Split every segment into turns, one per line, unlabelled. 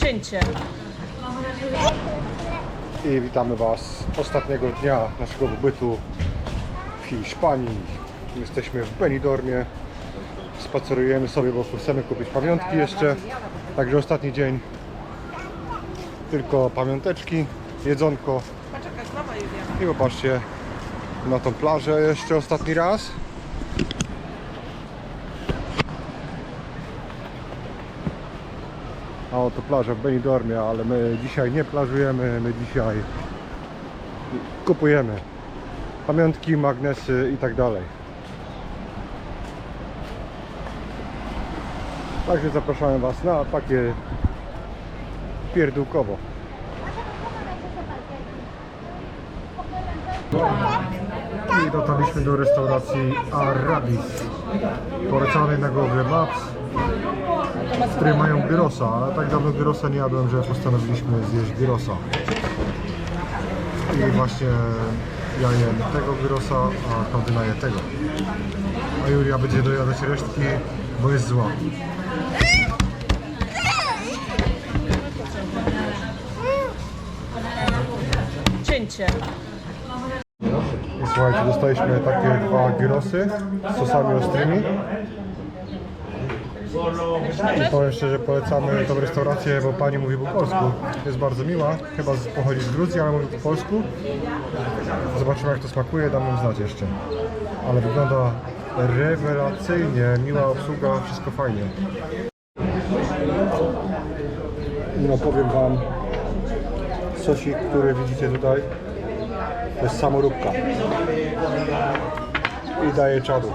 Cięcie.
i witamy Was ostatniego dnia naszego pobytu w Hiszpanii. Jesteśmy w Benidormie. Spacerujemy sobie, bo chcemy kupić pamiątki jeszcze. Także ostatni dzień. Tylko pamiąteczki, jedzonko i popatrzcie na tą plażę jeszcze ostatni raz. A oto plaża w Benidormie, ale my dzisiaj nie plażujemy, my dzisiaj kupujemy pamiątki, magnesy i tak dalej. Także zapraszamy Was na takie pierdółkowo. I dotarliśmy do restauracji Arabis polecanej na Google Maps w której mają gyrosa, ale tak dawno gyrosa nie jadłem, że postanowiliśmy zjeść gyrosa. I właśnie ja jem tego gyrosa, a Klaudyna je tego. A Julia będzie dojadać resztki, bo jest zła.
Cięcie.
I słuchajcie, dostaliśmy takie dwa gyrosy z sosami ostrymi. I powiem szczerze, polecamy tą restaurację, bo pani mówi po polsku. Jest bardzo miła, chyba pochodzi z Gruzji, ale mówi po polsku. Zobaczymy jak to smakuje, dam nam znać jeszcze. Ale wygląda rewelacyjnie, miła obsługa, wszystko fajnie. No powiem wam, sosik, który widzicie tutaj, to jest samoróbka. I daje czadu.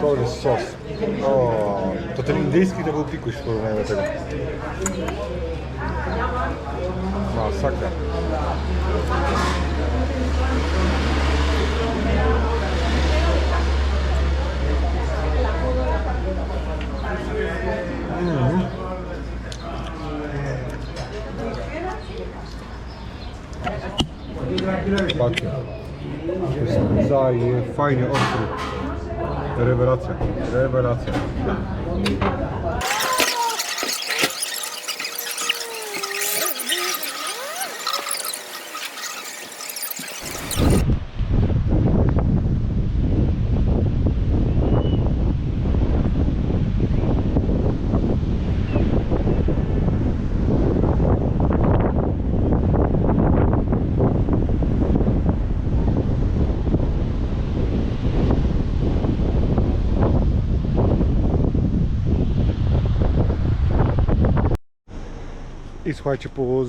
To jest sos. O, to ten indyjski to był pikuś w porównaniu do tego. Masakra. Mm. To jest fajnie. Rewelacja, rewelacja. Słuchajcie, po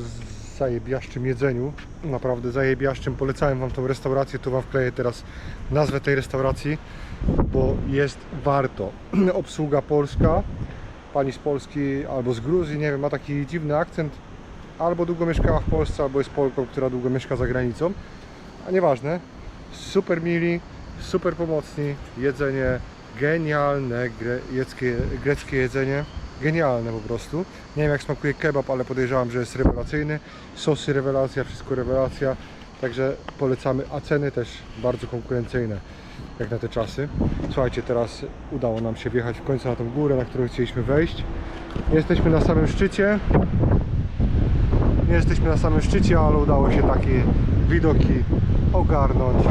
zajebiaszczym jedzeniu, naprawdę zajebiaszczym, polecałem Wam tą restaurację, tu Wam wkleję teraz nazwę tej restauracji, bo jest warto. Obsługa polska, pani z Polski albo z Gruzji, nie wiem, ma taki dziwny akcent, albo długo mieszkała w Polsce, albo jest Polką, która długo mieszka za granicą, a nieważne, super mili, super pomocni, jedzenie genialne, greckie, greckie jedzenie, genialne po prostu. Nie wiem jak smakuje kebab, ale podejrzewam, że jest rewelacyjny. Sosy rewelacja, wszystko rewelacja. Także polecamy, a ceny też bardzo konkurencyjne jak na te czasy. Słuchajcie, teraz udało nam się wjechać w końcu na tą górę, na którą chcieliśmy wejść. Jesteśmy na samym szczycie. Nie jesteśmy na samym szczycie, ale udało się takie widoki ogarnąć.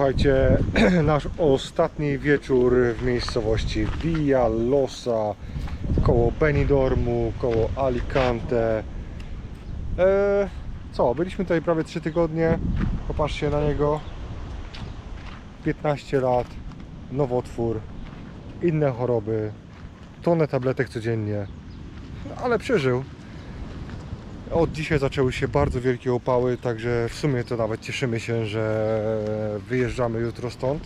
Słuchajcie, nasz ostatni wieczór w miejscowości Villa Losa, koło Benidormu, koło Alicante. E, co, byliśmy tutaj prawie 3 tygodnie. Popatrzcie na niego. 15 lat, nowotwór, inne choroby, tonę tabletek codziennie, ale przeżył. Od dzisiaj zaczęły się bardzo wielkie opały, także w sumie to nawet cieszymy się, że wyjeżdżamy jutro stąd,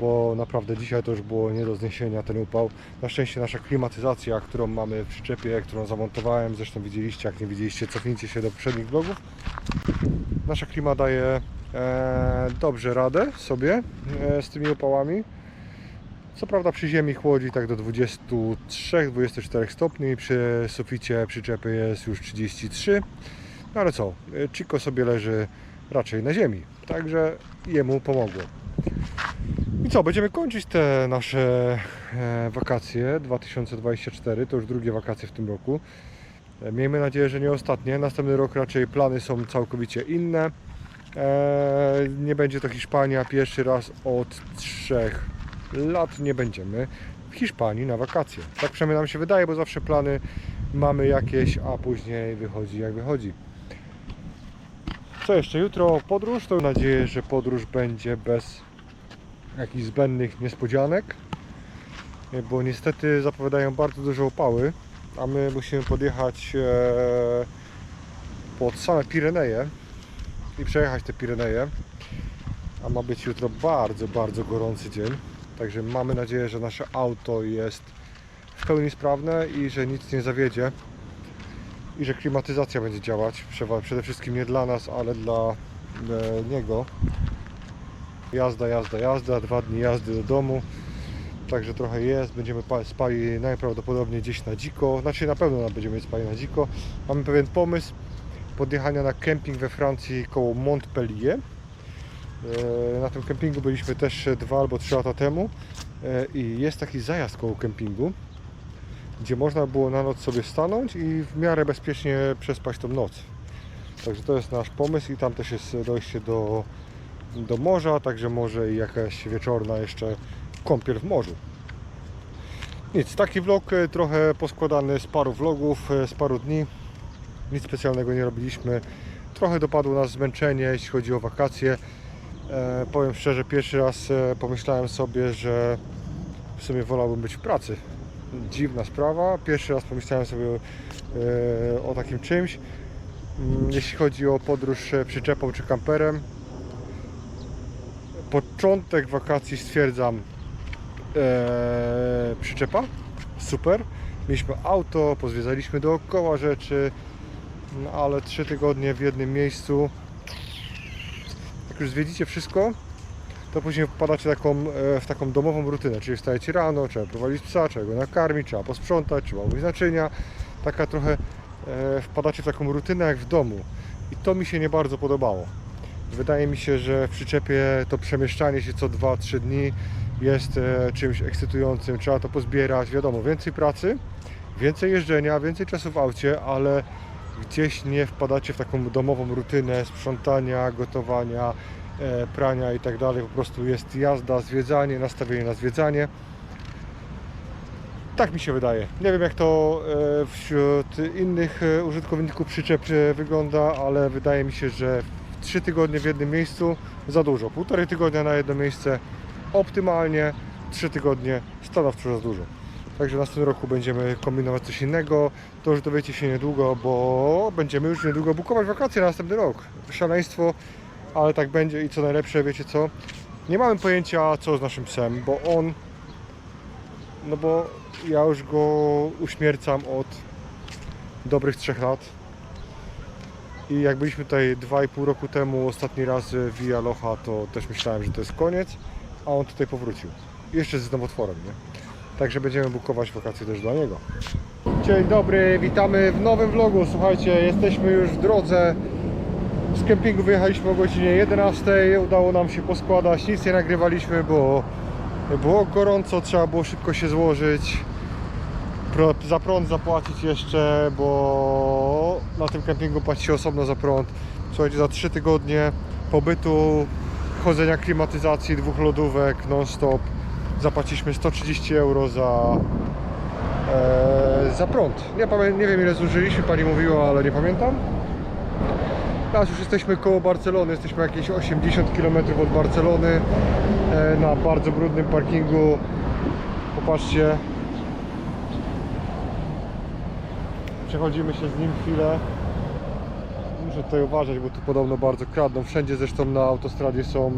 bo naprawdę dzisiaj to już było nie do zniesienia ten upał. Na szczęście nasza klimatyzacja, którą mamy w przyczepie, którą zamontowałem, zresztą widzieliście, jak nie widzieliście, cofnijcie się do poprzednich vlogów. Nasza klima daje e, dobrze radę sobie e, z tymi upałami. Co prawda przy ziemi chłodzi tak do 23-24 stopni, przy suficie przyczepy jest już 33. No ale co, Chico sobie leży raczej na ziemi, także jemu pomogło. I co, będziemy kończyć te nasze e, wakacje 2024, to już drugie wakacje w tym roku. E, Miejmy nadzieję, że nie ostatnie. Następny rok raczej plany są całkowicie inne. E, Nie będzie to Hiszpania. Pierwszy raz od trzech lat nie będziemy w Hiszpanii na wakacje. Tak przynajmniej nam się wydaje, bo zawsze plany mamy jakieś, a później wychodzi jak wychodzi. Co jeszcze? Jutro podróż. To mam nadzieję, że podróż będzie bez jakichś zbędnych niespodzianek, bo niestety zapowiadają bardzo duże opały, a my musimy podjechać e, pod same Pireneje i przejechać te Pireneje, a ma być jutro bardzo, bardzo gorący dzień, także mamy nadzieję, że nasze auto jest w pełni sprawne i że nic nie zawiedzie i że klimatyzacja będzie działać, przede wszystkim nie dla nas, ale dla e, niego. Jazda, jazda, jazda, dwa dni jazdy do domu. Także trochę jest, będziemy pa- spali najprawdopodobniej gdzieś na dziko. Znaczy na pewno będziemy spali na dziko. Mamy pewien pomysł podjechania na kemping we Francji koło Montpellier. E, Na tym kempingu byliśmy też dwa albo trzy lata temu E, i jest taki zajazd koło kempingu, gdzie można było na noc sobie stanąć i w miarę bezpiecznie przespać tą noc. Także to jest nasz pomysł i tam też jest dojście do, do morza, także może i jakaś wieczorna jeszcze kąpiel w morzu. Nic, taki vlog e, trochę poskładany z paru vlogów, z paru dni. Nic specjalnego nie robiliśmy. Trochę dopadło nas zmęczenie, jeśli chodzi o wakacje. E, powiem szczerze, pierwszy raz e, pomyślałem sobie, że w sumie wolałbym być w pracy. Dziwna sprawa. Pierwszy raz pomyślałem sobie e, o takim czymś. Mm, Jeśli chodzi o podróż przyczepą czy kamperem, początek wakacji stwierdzam przyczepa, super. Mieliśmy auto, pozwiedzaliśmy dookoła rzeczy, no ale trzy tygodnie w jednym miejscu. Jak już zwiedzicie wszystko, to później wpadacie taką, e, w taką domową rutynę, czyli wstajecie rano, trzeba prowadzić psa, trzeba go nakarmić, trzeba posprzątać, trzeba umyć naczynia. Taka trochę e, wpadacie w taką rutynę jak w domu. I to mi się nie bardzo podobało. Wydaje mi się, że w przyczepie to przemieszczanie się co 2-3 dni jest e, czymś ekscytującym. Trzeba to pozbierać, wiadomo, więcej pracy, więcej jeżdżenia, więcej czasu w aucie, ale gdzieś nie wpadacie w taką domową rutynę sprzątania, gotowania, e, prania i tak dalej. Po prostu jest jazda, zwiedzanie, nastawienie na zwiedzanie. Tak mi się wydaje. Nie wiem jak to e, wśród innych e, użytkowników przyczep wygląda, ale wydaje mi się, że w 3 tygodnie w jednym miejscu za dużo. Półtorej tygodnia na jedno miejsce optymalnie, 3 tygodnie stanowczo za dużo. Także w następnym roku będziemy kombinować coś innego. To już dowiecie się niedługo, bo będziemy już niedługo bukować wakacje na następny rok. Szaleństwo, ale tak będzie i co najlepsze, wiecie co? Nie mamy pojęcia co z naszym psem, bo on no bo ja już go uśmiercam od dobrych trzech lat. I jak byliśmy tutaj 2,5 roku temu ostatni raz w Via to też myślałem, że to jest koniec, a on tutaj powrócił. Jeszcze z nowotworem, nie? Także będziemy bukować wakacje też dla niego. Dzień dobry, witamy w nowym vlogu. Słuchajcie, jesteśmy już w drodze. Z kempingu wyjechaliśmy o godzinie 11. Udało nam się poskładać, nic nie nagrywaliśmy, bo było gorąco, trzeba było szybko się złożyć. Za prąd zapłacić jeszcze, bo na tym kempingu płaci się osobno za prąd. Słuchajcie, za 3 tygodnie pobytu, chodzenia klimatyzacji, dwóch lodówek non-stop zapłaciliśmy 130 euro za, e, za prąd. Nie, pamię- nie wiem ile zużyliśmy, pani mówiła, ale nie pamiętam. Teraz już jesteśmy koło Barcelony, jesteśmy jakieś 80 km od Barcelony e, na bardzo brudnym parkingu. Popatrzcie. Przechodzimy się z nim chwilę. Muszę tutaj uważać, bo tu podobno bardzo kradną. Wszędzie zresztą na autostradzie są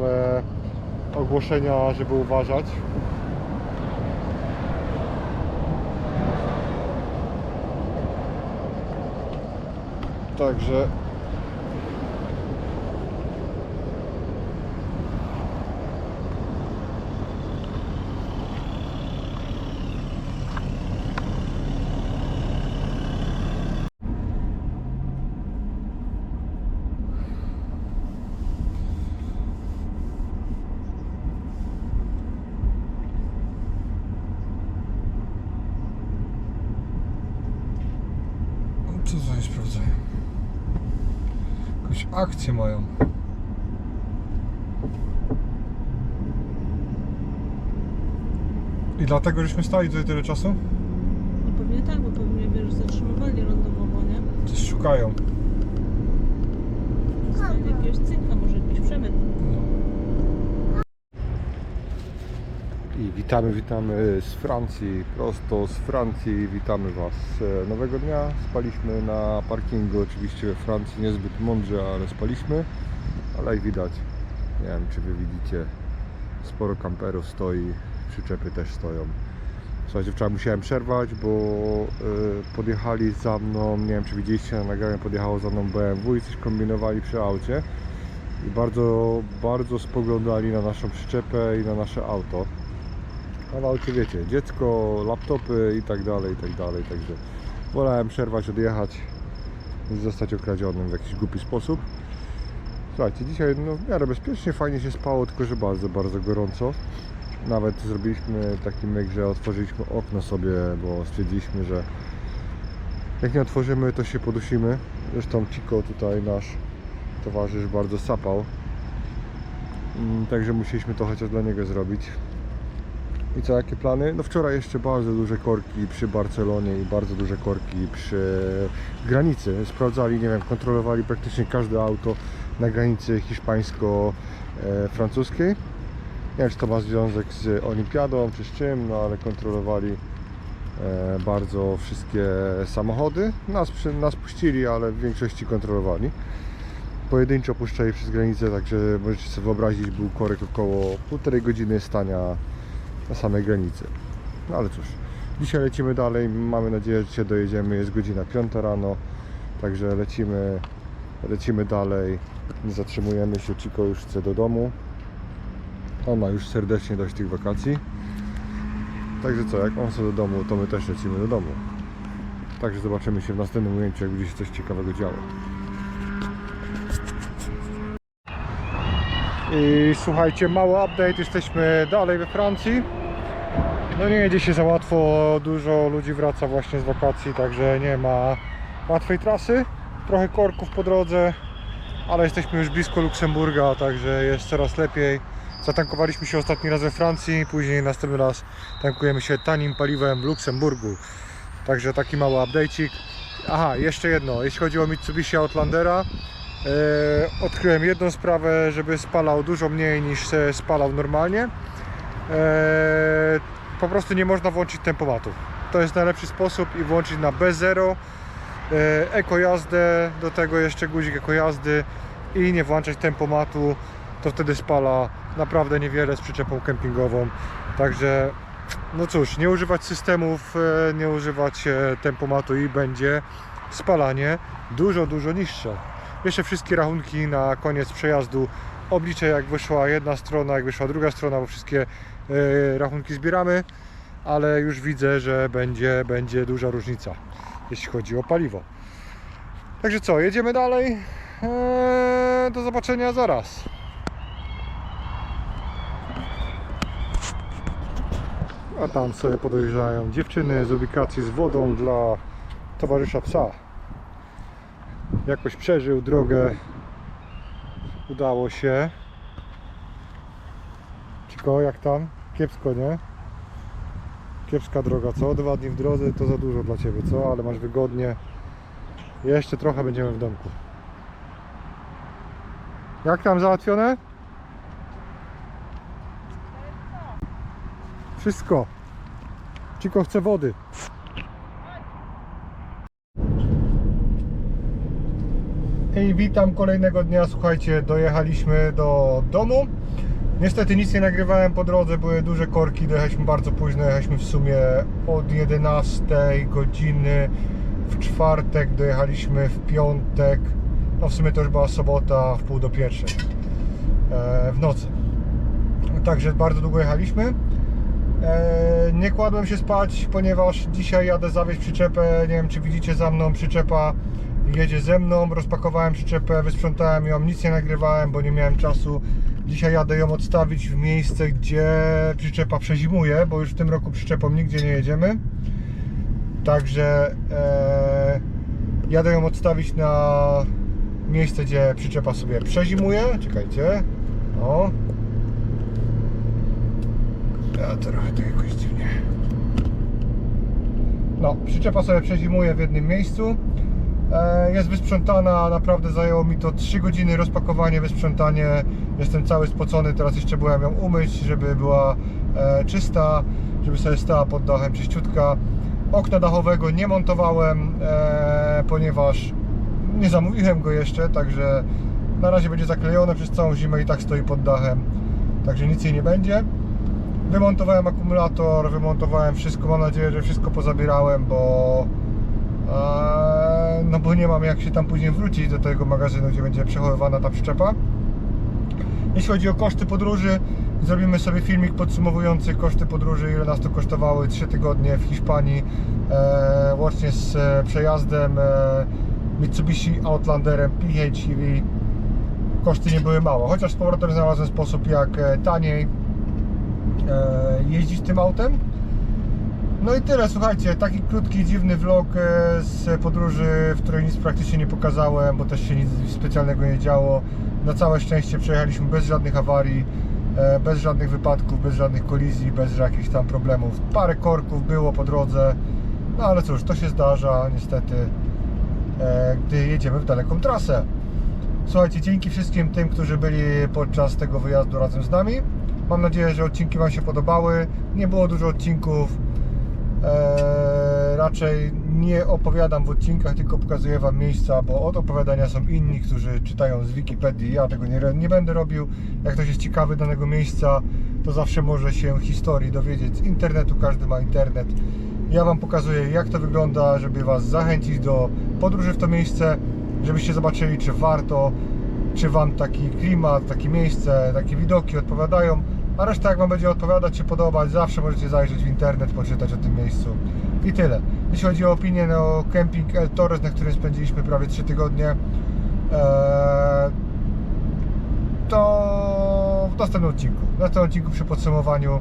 e, ogłoszenia, żeby uważać. Także Co to oni sprawdzają? Mają. I dlatego żeśmy stali tutaj tyle czasu?
No pewnie tak, bo pewnie wiesz, zatrzymywali randomowo, nie?
Coś szukają.
Znali jakiegoś cynka, może jakiś przemyt.
I witamy, witamy z Francji, prosto z Francji, witamy Was e, nowego dnia. Spaliśmy na parkingu, oczywiście we Francji niezbyt mądrze, ale spaliśmy, ale jak widać, nie wiem czy Wy widzicie, sporo kamperów stoi, przyczepy też stoją. Słuchajcie, wczoraj musiałem przerwać, bo e, podjechali za mną, nie wiem czy widzieliście na nagraniu, podjechało za mną BMW i coś kombinowali przy aucie i bardzo, bardzo spoglądali na naszą przyczepę i na nasze auto. Aucie wiecie, dziecko, laptopy i tak dalej, i tak dalej, także wolałem przerwać, odjechać niż zostać okradzionym w jakiś głupi sposób. Słuchajcie, dzisiaj no, w miarę bezpiecznie, fajnie się spało, tylko że bardzo, bardzo gorąco. Nawet zrobiliśmy taki myk, że otworzyliśmy okno sobie, bo stwierdziliśmy, że jak nie otworzymy, to się podusimy. Zresztą Chico tutaj, nasz towarzysz, bardzo sapał. Mm, Także musieliśmy to chociaż dla niego zrobić. I co, jakie plany? No wczoraj jeszcze bardzo duże korki przy Barcelonie i bardzo duże korki przy granicy. Sprawdzali, nie wiem, kontrolowali praktycznie każde auto na granicy hiszpańsko-francuskiej. Nie wiem, czy to ma związek z olimpiadą, czy z czym, no ale kontrolowali e, bardzo wszystkie samochody. Nas, nas puścili, ale w większości kontrolowali. Pojedynczo puszczali przez granicę, także możecie sobie wyobrazić, był korek około półtorej godziny stania na samej granicy. No ale cóż, dzisiaj lecimy dalej. Mamy nadzieję, że dzisiaj dojedziemy. Jest godzina 5 rano, także lecimy, lecimy dalej. Nie zatrzymujemy się. Chico już chce do domu. On ma już serdecznie dość tych wakacji. Także co, jak on chce do domu, to my też lecimy do domu. Także zobaczymy się w następnym ujęciu, jak będzie się coś ciekawego działo. I słuchajcie, mały update, jesteśmy dalej we Francji. No nie jedzie się za łatwo, dużo ludzi wraca właśnie z wakacji, także nie ma łatwej trasy. Trochę korków po drodze, ale jesteśmy już blisko Luksemburga, także jest coraz lepiej. Zatankowaliśmy się ostatni raz we Francji, później następny raz tankujemy się tanim paliwem w Luksemburgu. Także taki mały update'ik. Aha, jeszcze jedno, jeśli chodzi o Mitsubishi Outlandera, E, odkryłem jedną sprawę, żeby spalał dużo mniej niż spalał normalnie. E, po prostu nie można włączyć tempomatu. To jest najlepszy sposób i włączyć na B0 e, eko jazdę, do tego jeszcze guzik eko jazdy i nie włączać tempomatu, to wtedy spala naprawdę niewiele z przyczepą kempingową. Także no cóż, nie używać systemów, e, nie używać e, tempomatu i będzie spalanie dużo, dużo niższe. Jeszcze wszystkie rachunki na koniec przejazdu obliczę jak wyszła jedna strona, jak wyszła druga strona, bo wszystkie rachunki zbieramy, ale już widzę, że będzie, będzie duża różnica, jeśli chodzi o paliwo. Także co, jedziemy dalej. Eee, do zobaczenia zaraz. A tam sobie podejrzają dziewczyny z ubikacji z wodą dla towarzysza psa. Jakoś przeżył drogę. Udało się. Ciko, jak tam? Kiepsko, nie? Kiepska droga, co? Dwa dni w drodze to za dużo dla Ciebie, co? Ale masz wygodnie. Jeszcze trochę będziemy w domku. Jak tam załatwione? Wszystko. Ciko chce wody. I witam kolejnego dnia. Słuchajcie, dojechaliśmy do domu. Niestety nic nie nagrywałem po drodze, były duże korki, dojechaliśmy bardzo późno, jechaliśmy w sumie od 11 godziny w czwartek, dojechaliśmy w piątek, no w sumie to już była sobota w pół do pierwszej e, w nocy. Także bardzo długo jechaliśmy. E, nie kładłem się spać, ponieważ dzisiaj jadę zawieźć przyczepę. Nie wiem, czy widzicie za mną, przyczepa jedzie ze mną. Rozpakowałem przyczepę, wysprzątałem ją, nic nie nagrywałem, bo nie miałem czasu. Dzisiaj jadę ją odstawić w miejsce, gdzie przyczepa przezimuje, bo już w tym roku przyczepą nigdzie nie jedziemy. Także e, jadę ją odstawić na miejsce, gdzie przyczepa sobie przezimuje. Czekajcie. O, ja trochę to jakoś dziwnie. No, przyczepa sobie przezimuje w jednym miejscu. E, Jest wysprzątana, naprawdę zajęło mi to 3 godziny rozpakowanie, wysprzątanie. Jestem cały spocony, teraz jeszcze byłem ją umyć, żeby była e, czysta, żeby sobie stała pod dachem czyściutka. Okna dachowego nie montowałem, e, ponieważ nie zamówiłem go jeszcze, także na razie będzie zaklejone przez całą zimę i tak stoi pod dachem. Także nic jej nie będzie. Wymontowałem akumulator, wymontowałem wszystko. Mam nadzieję, że wszystko pozabierałem, bo no bo nie mam jak się tam później wrócić do tego magazynu, gdzie będzie przechowywana ta przyczepa. Jeśli chodzi o koszty podróży, zrobimy sobie filmik podsumowujący koszty podróży, ile nas to kosztowały 3 tygodnie w Hiszpanii, e, łącznie z e, przejazdem e, Mitsubishi Outlanderem PHEV. Koszty nie były małe, chociaż z powrotem znalazłem sposób jak e, taniej e, jeździć tym autem. No i tyle, słuchajcie, taki krótki, dziwny vlog e, z podróży, w której nic praktycznie nie pokazałem, bo też się nic specjalnego nie działo. Na całe szczęście przejechaliśmy bez żadnych awarii, e, bez żadnych wypadków, bez żadnych kolizji, bez jakichś tam problemów. Parę korków było po drodze, no ale cóż, to się zdarza niestety, e, gdy jedziemy w daleką trasę. Słuchajcie, dzięki wszystkim tym, którzy byli podczas tego wyjazdu razem z nami. Mam nadzieję, że odcinki Wam się podobały. Nie było dużo odcinków. Eee, raczej nie opowiadam w odcinkach, tylko pokazuję Wam miejsca, bo od opowiadania są inni, którzy czytają z Wikipedii. Ja tego nie, nie będę robił. Jak ktoś jest ciekawy danego miejsca, to zawsze może się historii dowiedzieć z internetu. Każdy ma internet. Ja Wam pokazuję, jak to wygląda, żeby Was zachęcić do podróży w to miejsce, żebyście zobaczyli, czy warto, czy Wam taki klimat, takie miejsce, takie widoki odpowiadają. A reszta jak Wam będzie odpowiadać, czy podobać, zawsze możecie zajrzeć w internet, poczytać o tym miejscu. I tyle. Jeśli chodzi o opinię no, kemping El Torres, na którym spędziliśmy prawie 3 tygodnie, eee, to w następnym odcinku. W następnym odcinku przy podsumowaniu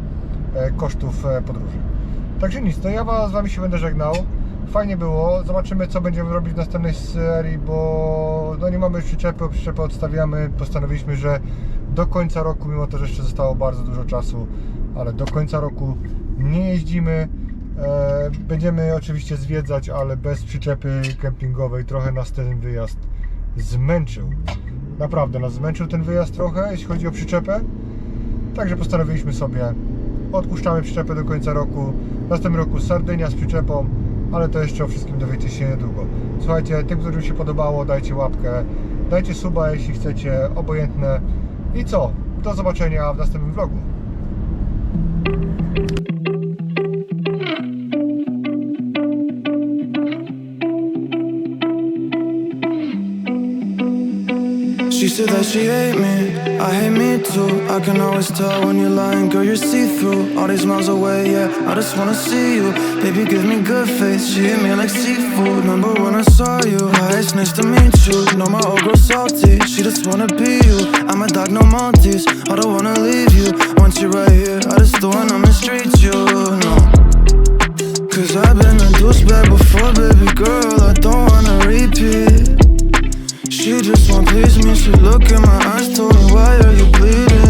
e, kosztów e, podróży. Także nic, no ja z Wami się będę żegnał. Fajnie było. Zobaczymy, co będziemy robić w następnej serii, bo no nie mamy już przyczepy, przyczepę odstawiamy. Postanowiliśmy, że do końca roku, mimo to, że jeszcze zostało bardzo dużo czasu, ale do końca roku nie jeździmy. E, będziemy oczywiście zwiedzać, ale bez przyczepy kempingowej. Trochę nas ten wyjazd zmęczył. Naprawdę nas zmęczył ten wyjazd trochę, jeśli chodzi o przyczepę. Także postanowiliśmy sobie, odpuszczamy przyczepę do końca roku. W następnym roku Sardynia z przyczepą, ale to jeszcze o wszystkim dowiecie się niedługo. Słuchajcie, tym, którym się podobało, dajcie łapkę, dajcie suba, jeśli chcecie, obojętne. I co? Do zobaczenia w następnym vlogu.
Said that she hate me, I hate me too. I can always tell when you're lying, girl, you're see through. All these miles away, yeah, I just wanna see you. Baby, give me good face, she hit me like seafood. Remember when I saw you? Hi, it's nice to meet you. No, my old girl salty, she just wanna be you. I'm a dog, no Maltese, I don't wanna leave you. Once you're right here, I just don't wanna mistreat you, no. Cause I've been a douchebag before, baby girl, I don't wanna repeat. She just won't please me. She look in my eyes, told me why are you bleeding?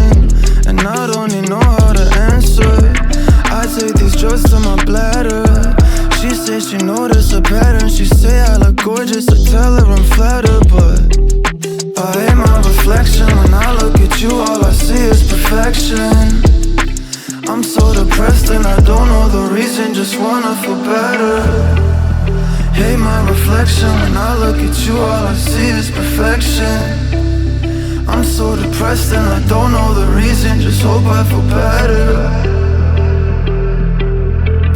Hope I feel better.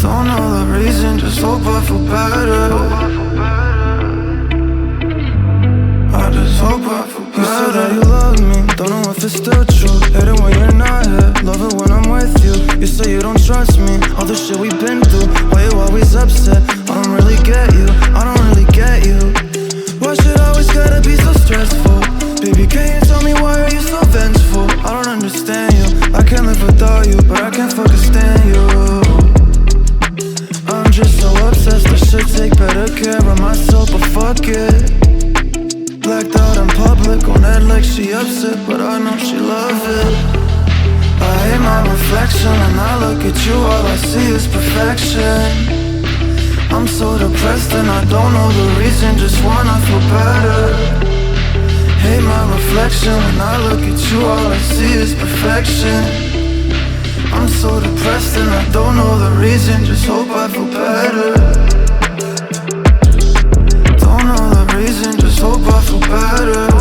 Don't know the reason, just hope I feel better. I just hope I feel better. You said that you love me, don't know if it's still true. Hate it when you're not here, love it when I'm with you. You say you don't trust me, all the shit we've been through. Why you always upset? I don't really get you, I don't really get you. Why should I always gotta be so stressful? Without you, but I can't fucking stand you. I'm just so obsessed, I should take better care of myself, but fuck it. Blacked out in public, on that like she upset, but I know she love it. I hate my reflection, and I look at you, all I see is perfection. I'm so depressed, and I don't know the reason, just wanna feel better. Hate my reflection, when I look at you, all I see is perfection. I'm so depressed and I don't know the reason. Just hope I feel better. Don't know the reason, just hope I feel better.